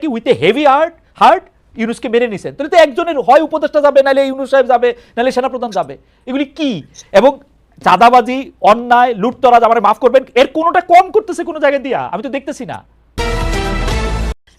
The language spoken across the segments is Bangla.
কি with a heavy heart heart ইউনুসকে মেনে নিছেন তাহলে তো একজনের হয় উপদেষ্টা যাবে নাহলে ইউনুস সাহেব যাবে নাহলে সেনাপ্রধান যাবে। এগুলি কি? এবং চাঁদাবাজি অন্যায় লুটতরাজ আমার মাফ করবেন এর কোনোটা কম করতেছে কোনো জায়গায় দিয়া? আমি তো দেখতেছি না।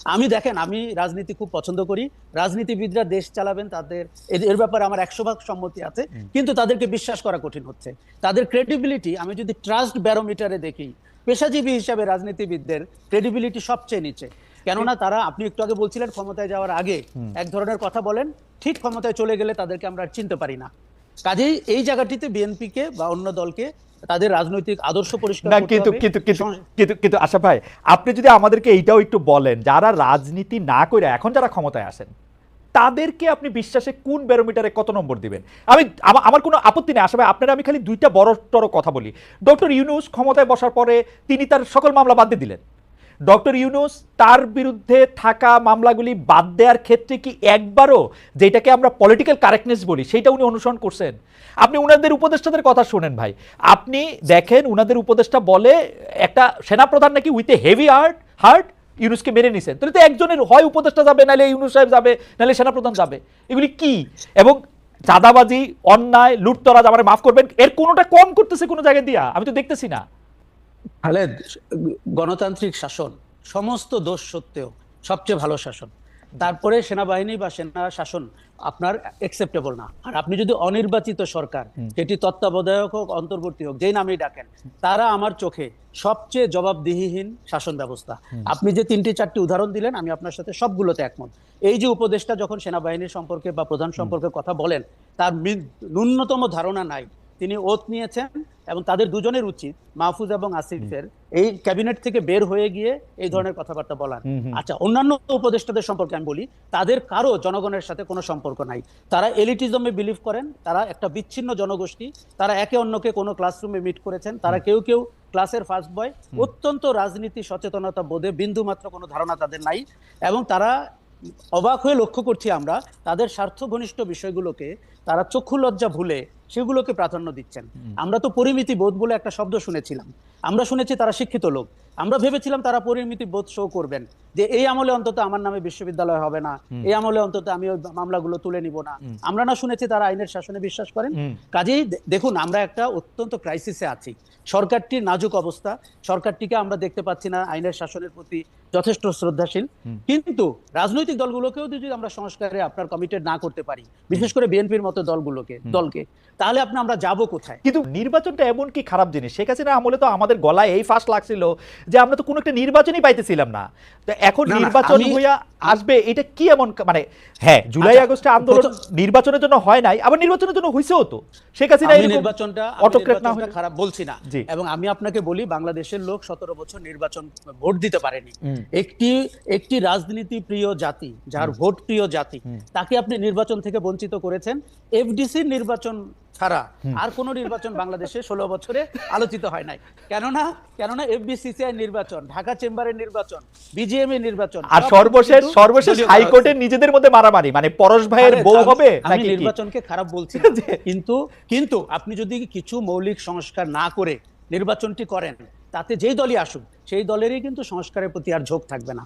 আমি দেখেন আমি রাজনীতি খুব পছন্দ করি। রাজনীতিবিদরা দেশ চালাবেন তাদের এর- এর ব্যাপারে আমার একশো ভাগ সম্মতি আছে কিন্তু তাদেরকে বিশ্বাস করা কঠিন হচ্ছে। তাদের ক্রেডিবিলিটি আমি যদি ট্রাস্ট ব্যারোমিটারে দেখি পেশাজীবী হিসাবে রাজনীতিবিদদের ক্রেডিবিলিটি সবচেয়ে নিচে। কেননা তারা আপনি একটু আগে বলছিলেন ক্ষমতায় যাওয়ার আগে এক ধরনের কথা বলেন ঠিক ক্ষমতায় চলে গেলে তাদেরকে আমরা আর চিনতে পারি না। কাজেই এই জায়গাটিতে বিএনপিকে বা অন্য দলকে তাদের রাজনৈতিক আদর্শ পরিষ্কার কিন্তু কিন্তু কিন্তু কিন্তু আশা ভাই আপনি যদি আমাদেরকে এইটাও একটু বলেন যারা রাজনীতি না করে এখন যারা ক্ষমতায় আসেন তাদেরকে আপনি বিশ্বাসে কোন ব্যারোমিটারে কত নম্বর দিবেন? আমি আমার কোনো আপত্তি নেই আশা ভাই আপনারা আমি খালি দুইটা বড় টড় কথা বলি। ডক্টর ইউনুস ক্ষমতায় বসার পরে তিনি তার সকল মামলা বাদ দিয়ে দিলেন। ডক্টর ইউনুস, তার বিরুদ্ধে থাকা মামলাগুলি বাদ দেওয়ার ক্ষেত্রে কি একবারও যেটাকে আমরা পলিটিক্যাল কারেক্টনেস বলি সেইটা উনি অনুসরণ করছেন? আপনি উনাদের উপদেষ্টাদের কথা শোনেন ভাই। আপনি দেখেন উনাদের উপদেষ্টা বলে একটা সেনাপ্রধান নাকি with a heavy heart heart ইউনুসকে মেনে নিছেন। তাহলে তো একজনের হয় উপদেষ্টা যাবে, নাহলে ইউনুস সাহেব যাবে, নাহলে সেনাপ্রধান যাবে। এগুলি কি? এবং চাঁদাবাজি, অন্যায়, লুটতরাজ আমার মাফ করবেন, এর কোনোটা কম করতেছে কোনো জায়গায় দিয়া? আমি তো দেখতেছি না। খালেদ গণতান্ত্রিক শাসন সমস্ত দোষ সত্ত্বেও সবচেয়ে ভালো শাসন। তারপরে সেনাবাহিনী বা সেনা শাসন আপনার একসেপ্টেবল না। আর আপনি যদি অনির্বাচিত সরকার যেটি তত্ত্বাবধায়ক হোক অন্তর্বর্তী হোক যেই নামেই ডাকেন তারা আমার চোখে সবচেয়ে জবাবদিহিহীন শাসন ব্যবস্থা। আপনি যে তিনটি চারটি উদাহরণ দিলেন আমি আপনার সাথে সবগুলোতে একমত। এই যে উপদেষ্টা যখন সেনাবাহিনীর সম্পর্কে বা প্রধান সম্পর্কে কথা বলেন তার ন্যূনতম ধারণা নাই। তিনি ওত নিয়েছেন এবং তাদের দুজনের উচিত মাহফুজ এবং আসিফের এই ক্যাবিনেট থেকে বের হয়ে গিয়ে এই ধরনের কথাবার্তা বলার। আচ্ছা অন্যান্য উপদেষ্টাদের সম্পর্কে আমি বলি তাদের কারও জনগণের সাথে কোনো সম্পর্ক নাই। তারা এলিটিজমে বিলিভ করেন তারা একটা বিচ্ছিন্ন জনগোষ্ঠী তারা একে অন্যকে কোনো ক্লাসরুমে মিট করেছেন তারা কেউ কেউ ক্লাসের ফার্স্ট বয় অত্যন্ত রাজনীতি সচেতনতা বোধে বিন্দু মাত্র কোনো ধারণা তাদের নাই এবং তারা অবাক হয়ে লক্ষ্য করছি আমরা তাদের স্বার্থ ঘনিষ্ঠ বিষয়গুলোকে তারা চক্ষু লজ্জা ভুলে সেগুলোকে প্রাধান্য দিচ্ছেন। আমরা তো পরিমিতি বোধ বলে একটা শব্দ শুনেছিলাম। আমরা শুনেছি তারা শিক্ষিত লোক। আমরা ভেবেছিলাম তারা পরিমিতি বোধ শো করবেন। যে এই আমলে অন্তত আমার নামে বিশ্ববিদ্যালয় হবে না। এই আমলে অন্তত আমি ওই মামলাগুলো তুলে নিব না। আমরা না শুনেছি তারা আইনের শাসনে বিশ্বাস করেন। কাজেই দেখুন আমরা একটা অত্যন্ত ক্রাইসিসে আছি। সরকারটির নাজুক অবস্থা। সরকারটিকে আমরা দেখতে পাচ্ছি না আইনের শাসনের প্রতি যথেষ্ট শ্রদ্ধাশীল। কিন্তু রাজনৈতিক দলগুলোকেও যদি আমরা সংস্কারে আপনার কমিটেড না করতে পারি বিশেষ করে বিএনপির মতো দলগুলোকে দলকে তাহলে আপনি আমরা যাব কোথায়? কিন্তু নির্বাচনটা এমন কি খারাপ জিনিস? শেখ হাসিনা আমলে তো আমাদের গলায় এই ফাঁস লাগছিল যে আমরা তো কোনো একটা নির্বাচনই পাইতেছিলাম না। তো এখন না, না, নির্বাচন হইয়া আসবে এটা কি এমন মানে হ্যাঁ জুলাই আচ্ছা, আগস্টে আন্দোলন নির্বাচনের জন্য হয় নাই আবার নির্বাচনের জন্য হইছেও তো। শেখ হাসিনা নির্বাচনটা অটোক্রেট না খারাপ বলছি না। এবং আমি আপনাকে বলি বাংলাদেশের লোক সতেরো বছর নির্বাচন ভোট দিতে পারেনি। একটি একটি রাজনীতি প্রিয় জাতি যার ভোট প্রিয় জাতি তাকে আপনি নির্বাচন থেকে বঞ্চিত করেছেন। এফডিসির নির্বাচন ছাড়া আর কোন নির্বাচন বাংলাদেশে ষোলো বছরে আলোচিত হয় নাই। কেননা কেননা এফবিসিসিআই নির্বাচন ঢাকা চেম্বারের নির্বাচন বিজিএম এর নির্বাচন আর সর্বশেষ সর্বশেষ হাইকোর্টের নিজেদের মধ্যে মারামারি মানে পরশ ভাইয়ের বউ হবে আমি নির্বাচনকে খারাপ বলছি কিন্তু কিন্তু আপনি যদি কিছু মৌলিক সংস্কার না করে নির্বাচনটি করেন তাতে যেই দলই আসুক সেই দলেরই কিন্তু সংস্কারের প্রতি আর ঝোঁক থাকবে না।